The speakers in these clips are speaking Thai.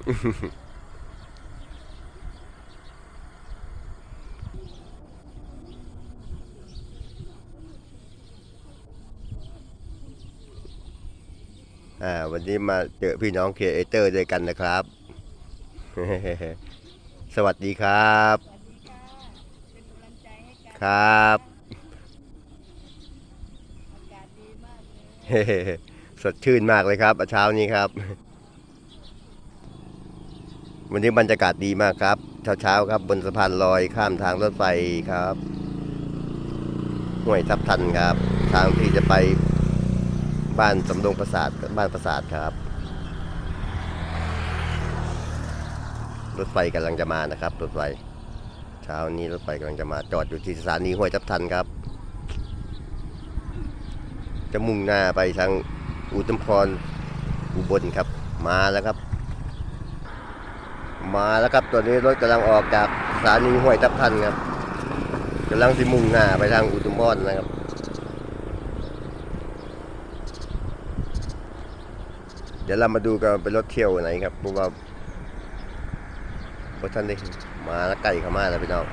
อ่าวันนี้มาเจอพี่น้องครีเอเตอร์ด้วยกันนะครับ สวัสดีครับสวัสดีค่ะเป็นกำลังใจให้กันครับ อากาศดีมากเลย สดชื่นมากเลยครับเช้านี้ครับ วันนี้บรรยากาศดีมากครับ เช้าๆครับ บนสะพานลอยข้ามทางรถไฟครับห้วยทับทันครับ ทางที่จะไปบ้านสำโรงประสาทบ้านประสาทครับ รถไฟกำลังจะมานะครับ รถไฟ เช้านี้รถไฟกำลังจะมาจอดอยู่ที่สถานีห้วยทับทันครับ จะมุ่งหน้าไปทางอุตมพรอุบลครับ มาแล้วครับ มาแล้วครับตอนนี้รถกำลังออกจากสถานีห้วยทับทันครับกำลังสิมุ่งหน้าไปทางอุตมพรนะครับเดี๋ยวเรามาดูกันเป็นรถเที่ยวไหนครับเพราะว่าพท่านได้มาแล้วไก่เข้ามาแล้วพี่น้อง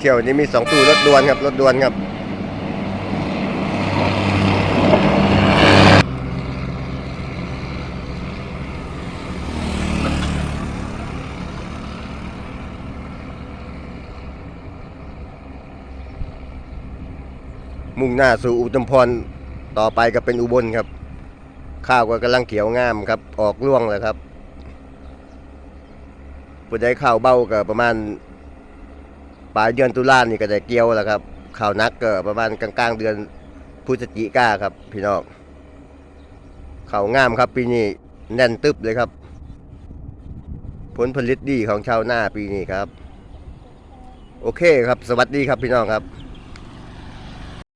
เที่ยวนี้มีสองตู้รถด่วนครับรถด่วนครับมุ่งหน้าสู่อุตมพรต่อไปก็เป็นอุบลครับ ข้าวก็กำลังเขียวงามครับ ออกร่วงแล้วครับผู้ใดข้าวเบ้าก็ประมาณ ปลายเดือนตุลานี่ก็ได้เกี่ยวแล้วครับข่าวนักก็ประมาณกลางๆเดือนพฤศจิกาครับ พี่น้องข่าวงามครับ ปีนี้แน่นตึบเลยครับ ผลผลิตดีของชาวนาปีนี้ครับ โอเคครับ สวัสดีครับพี่น้องครับ